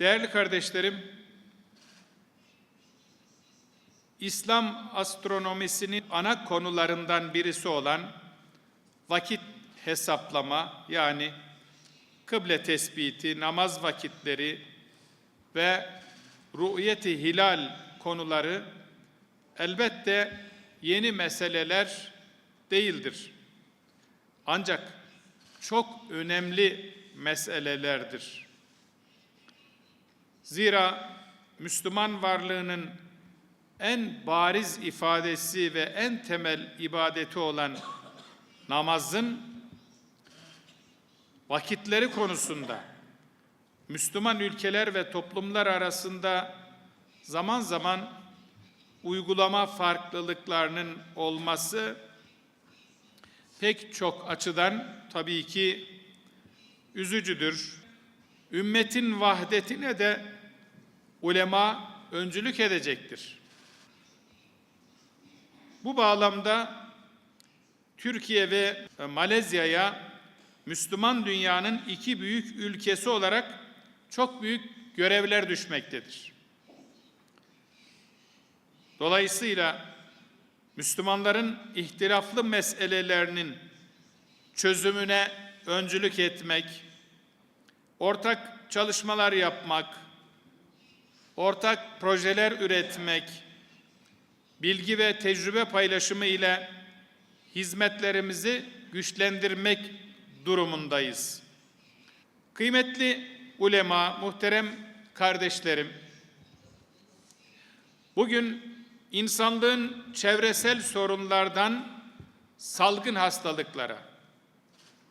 Değerli kardeşlerim, İslam astronomisinin ana konularından birisi olan vakit hesaplama yani kıble tespiti, namaz vakitleri ve ru'yeti hilal konuları elbette yeni meseleler değildir. Ancak çok önemli meselelerdir. Zira Müslüman varlığının en bariz ifadesi ve en temel ibadeti olan namazın vakitleri konusunda Müslüman ülkeler ve toplumlar arasında zaman zaman uygulama farklılıklarının olması pek çok açıdan tabii ki üzücüdür. Ümmetin vahdetine de ulema öncülük edecektir. Bu bağlamda Türkiye ve Malezya'ya Müslüman dünyanın iki büyük ülkesi olarak çok büyük görevler düşmektedir. Dolayısıyla Müslümanların ihtilaflı meselelerinin çözümüne öncülük etmek, ortak çalışmalar yapmak, ortak projeler üretmek, bilgi ve tecrübe paylaşımı ile hizmetlerimizi güçlendirmek durumundayız. Kıymetli ulema, muhterem kardeşlerim, bugün insanlığın çevresel sorunlardan salgın hastalıklara,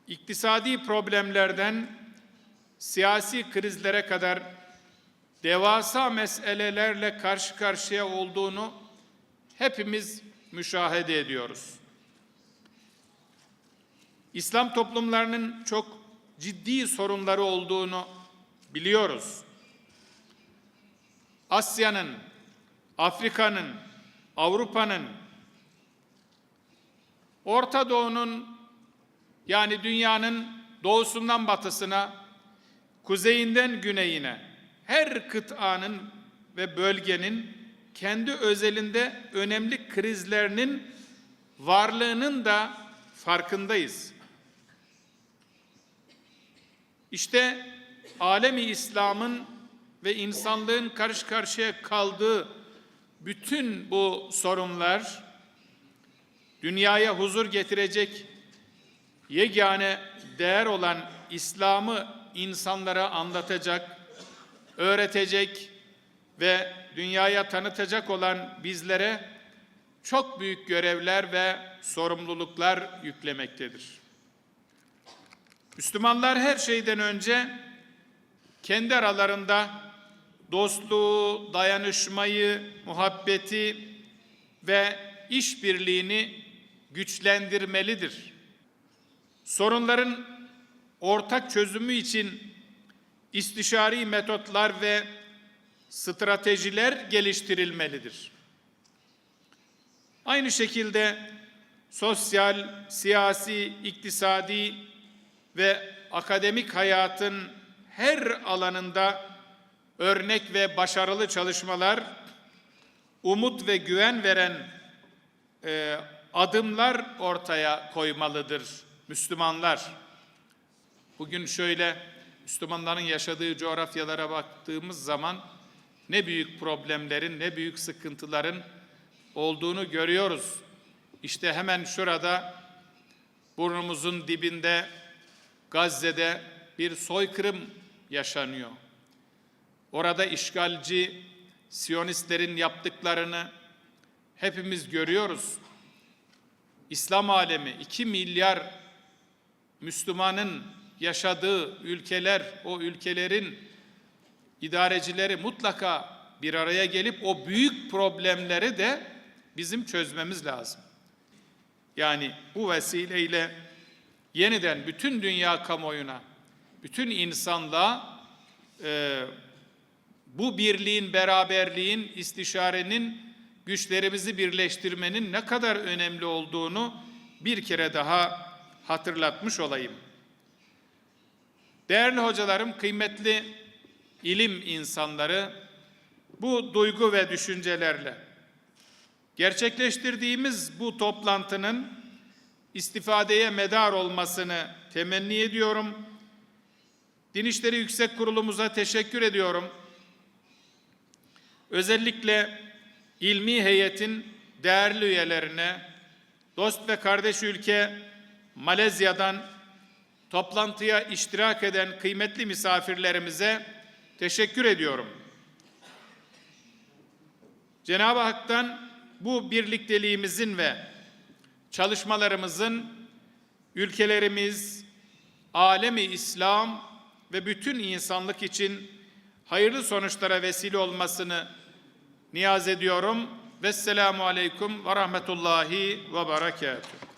iktisadi problemlerden siyasi krizlere kadar devasa meselelerle karşı karşıya olduğunu hepimiz müşahede ediyoruz. İslam toplumlarının çok ciddi sorunları olduğunu biliyoruz. Asya'nın, Afrika'nın, Avrupa'nın, Orta Doğu'nun yani dünyanın doğusundan batısına, kuzeyinden güneyine her kıtanın ve bölgenin kendi özelinde önemli krizlerinin varlığının da farkındayız. İşte alemi İslam'ın ve insanlığın karşı karşıya kaldığı bütün bu sorunlar dünyaya huzur getirecek yegane değer olan İslam'ı insanlara anlatacak, öğretecek ve dünyaya tanıtacak olan bizlere çok büyük görevler ve sorumluluklar yüklemektedir. Müslümanlar her şeyden önce kendi aralarında dostluğu, dayanışmayı, muhabbeti ve işbirliğini güçlendirmelidir. Sorunların ortak çözümü için istişari metotlar ve stratejiler geliştirilmelidir. Aynı şekilde sosyal, siyasi, iktisadi ve akademik hayatın her alanında örnek ve başarılı çalışmalar, umut ve güven veren e, adımlar ortaya koymalıdır Müslümanlar. Bugün şöyle Müslümanların yaşadığı coğrafyalara baktığımız zaman ne büyük problemlerin, ne büyük sıkıntıların olduğunu görüyoruz. İşte hemen şurada burnumuzun dibinde Gazze'de bir soykırım yaşanıyor. Orada işgalci Siyonistlerin yaptıklarını hepimiz görüyoruz. İslam alemi 2 milyar Müslümanın yaşadığı ülkeler, o ülkelerin idarecileri mutlaka bir araya gelip o büyük problemleri de bizim çözmemiz lazım. Yani bu vesileyle yeniden bütün dünya kamuoyuna, bütün insanlığa e, bu birliğin, beraberliğin, istişarenin, güçlerimizi birleştirmenin ne kadar önemli olduğunu bir kere daha hatırlatmış olayım. Değerli hocalarım, kıymetli ilim insanları bu duygu ve düşüncelerle gerçekleştirdiğimiz bu toplantının istifadeye medar olmasını temenni ediyorum. Din İşleri Yüksek Kurulumuza teşekkür ediyorum. Özellikle ilmi heyetin değerli üyelerine, dost ve kardeş ülke Malezya'dan toplantıya iştirak eden kıymetli misafirlerimize teşekkür ediyorum. Cenab-ı Hak'tan bu birlikteliğimizin ve çalışmalarımızın ülkelerimiz, alemi İslam ve bütün insanlık için hayırlı sonuçlara vesile olmasını niyaz ediyorum. Vesselamu aleyküm ve rahmetullahi ve berekatuhu.